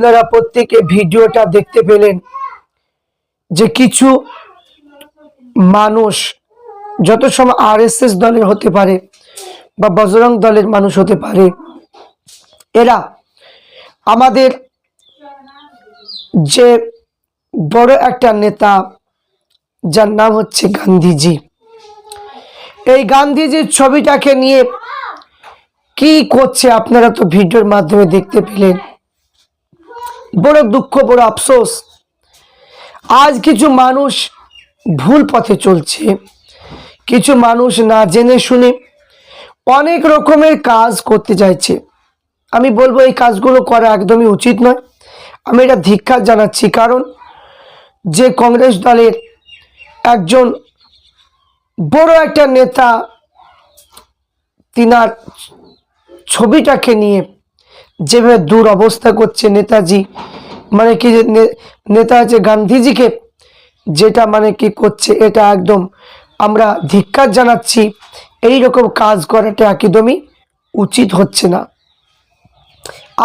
আপনারা প্রত্যেকে ভিডিওটা দেখতে পেলেন যে কিছু মানুষ, যত সময় আরএসএস দলের হতে পারে বা বজরং দলের মানুষ হতে পারে, এরা আমাদের যে বড় একটা নেতা, যার নাম হচ্ছে গান্ধীজি। এই গান্ধীজির ছবিটাকে নিয়ে কি করছে আপনারা তো ভিডিওর মাধ্যমে দেখতে পেলেন। বড় দুঃখ, বড় আফসোস। আজ কিছু মানুষ ভুল পথে চলছে। কিছু মানুষ না জেনে শুনে অনেক রকমের কাজ করতে চাইছে। আমি বলব, এই কাজগুলো করা একদমই উচিত নয়। আমি এটা ধিক্ষার জানাচ্ছি, কারণ যে কংগ্রেস দলের একজন বড় একটা নেতা, তিনার ছবিটাকে নিয়ে যেভাবে দূর দুরবস্থা করছে নেতাজি মানে কি যে নেতা যে গান্ধীজিকে, যেটা মানে কি করছে এটা একদম আমরা ধিক্কার জানাচ্ছি এই রকম কাজ করাটা একদমই উচিত হচ্ছে না।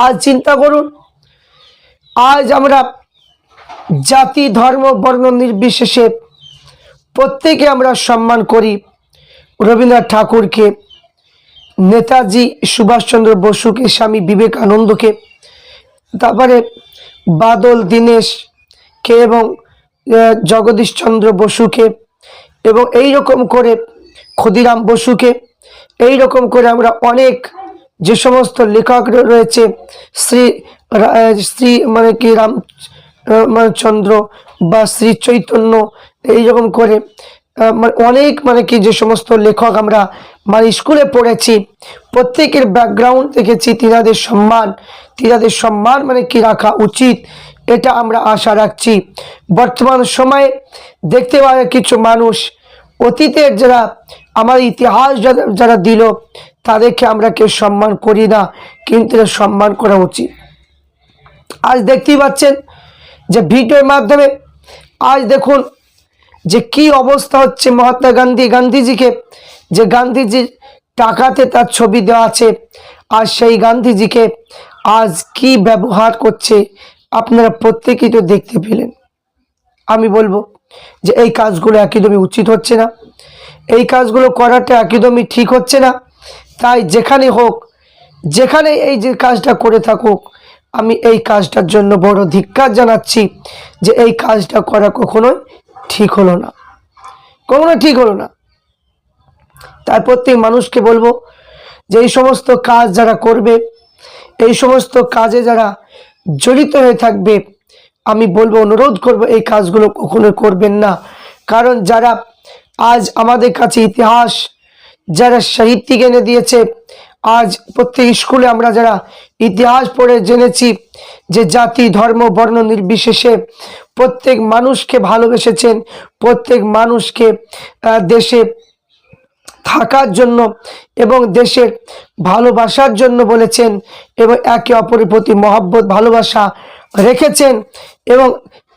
আজ চিন্তা করুন, আজ আমরা জাতি, ধর্ম, বর্ণ নির্বিশেষে প্রত্যেকে আমরা সম্মান করি। রবীন্দ্রনাথ ঠাকুরকে নেতাজি সুভাষচন্দ্র বসুকে, স্বামী বিবেকানন্দকে, তারপরে বাদল দীনেশকে এবং জগদীশচন্দ্র বসুকে এবং এই রকম করে ক্ষুদিরাম বসুকে এই রকম করে আমরা অনেক যে সমস্ত লেখক রয়েছে, শ্রী শ্রী মানে কি রাম মানে চন্দ্র বা শ্রী চৈতন্য এই রকম করে অনেক মানে কি যে সমস্ত লেখক আমরা মানে স্কুলে পড়েছি, প্রত্যেকের ব্যাকগ্রাউন্ড দেখেছি, তিনাদের সম্মান তিনাদের সম্মান মানে কি রাখা উচিত, এটা আমরা আশা রাখছি। বর্তমান সময়ে দেখতে পাওয়া কিছু মানুষ, অতীতের যারা আমার ইতিহাস যারা- দিল, তাদেরকে আমরা কেউ সম্মান করি না, কিন্তু সম্মান করা উচিত। আজ দেখতেই পাচ্ছেন যে ভিডিওর মাধ্যমে, আজ দেখুন যে কি অবস্থা হচ্ছে মহাত্মা গান্ধী, গান্ধীজিকে? যে গান্ধীজির টাকাতে তার ছবি দেওয়া আছে, আর সেই গান্ধীজিকে আজ কি ব্যবহার করছে, আপনারা প্রত্যেকেই তো দেখতে পেলেন। আমি বলব যে এই কাজগুলো একদমই উচিত হচ্ছে না। এই কাজগুলো করাটা একদমই ঠিক হচ্ছে না। তাই যেখানে হোক, যেখানে এই যে কাজটা করে থাকুক, আমি এই কাজটার জন্য বড় ধিক্কার জানাচ্ছি যে এই কাজটা করা কখনোই ঠিক হলো না। কখনো ঠিক হলো না। তার প্রত্যেক মানুষকে বলব যে এই সমস্ত কাজ যারা করবে, এই সমস্ত কাজে যারা জড়িত হয়ে থাকবে, আমি বলব, অনুরোধ করব, এই কাজগুলো কখনো করবেন না। কারণ যারা আজ আমাদের কাছে ইতিহাস, যারা সাহিত্যিক এনে দিয়েছে, আজ প্রত্যেক স্কুলে আমরা যারা ইতিহাস পড়ে জেনেছি যে জাতি, ধর্ম, বর্ণ নির্বিশেষে প্রত্যেক মানুষকে ভালোবেসেছেন, প্রত্যেক মানুষকে দেশে থাকার জন্য এবং দেশের ভালোবাসার জন্য বলেছেন এবং একে অপরের প্রতি মহব্বত, ভালোবাসা রেখেছেন এবং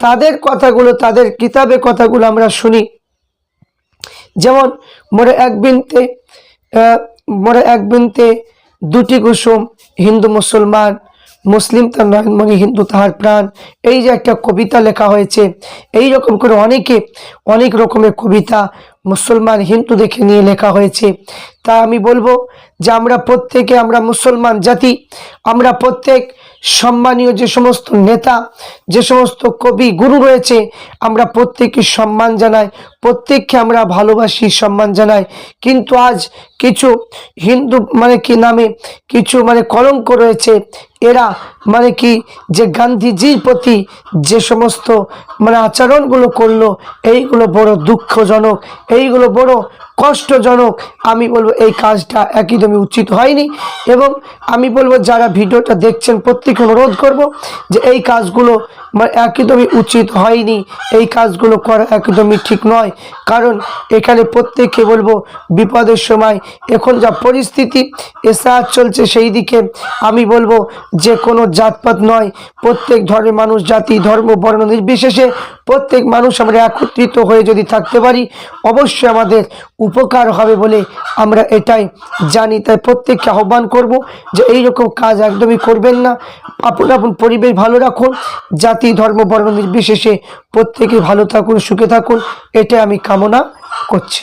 তাদের কথাগুলো, তাদের কিতাবে কথাগুলো আমরা শুনি। যেমন, মোরে এক বিনতে মোরে এক বিনতে দুটি কুসুম হিন্দু মুসলমান মুসলিম তার নয়নমণি হিন্দু তাহার প্রাণ। এই যে একটা কবিতা লেখা হয়েছে, এই রকম করে অনেকে, অনেক রকমের কবিতা মুসলমান হিন্দু দেখে নিয়ে লেখা হয়েছে। তা আমি বলব যে আমরা প্রত্যেকে, আমরা মুসলমান জাতি, আমরা প্রত্যেক সম্মানীয় যে সমস্ত নেতা, যে সমস্ত কবি, গুরু রয়েছে, আমরা প্রত্যেককে সম্মান জানাই, প্রত্যেককে আমরা ভালোবাসি, সম্মান জানাই। কিন্তু আজ কিছু হিন্দু মানে কি নামে কিছু মানে কলঙ্ক রয়েছে, এরা মানে কি যে গান্ধীজির প্রতি যে সমস্ত মানে আচরণগুলো করল, এইগুলো বড় দুঃখজনক এইগুলো বড় কষ্টজনক। আমি বলব এই কাজটা একদমই উচিত হয়নি এবং আমি বলব যারা ভিডিওটা দেখছেন প্রত্যেকে অনুরোধ করব যে এই কাজগুলো একদমই উচিত হয়নি। এই কাজগুলো করা একদমই ঠিক নয়। কারণ এখানে প্রত্যেককে বলব বিপদের সময় এখন যা পরিস্থিতি, এসআর চলছে সেই দিকে আমি বলব যে কোনো জাতপাত নয়। প্রত্যেক ধর্মের মানুষ, জাতি, ধর্ম, বর্ণ নির্বিশেষে প্রত্যেক মানুষ আমরা একত্রিত হয়ে যদি থাকতে পারি, অবশ্যই আমাদের উপকার হবে বলে আমরা এটাই জানি। তাই প্রত্যেককে আহ্বান করব যে এই রকম কাজ একদমই করবেন না। আপন আপন পরিবেশ ভালো রাখুন, জাতি, ধর্ম, বর্ণ নির্বিশেষে প্রত্যেকে ভালো থাকুন, সুখে থাকুন, এটাই আমি কামনা করছি।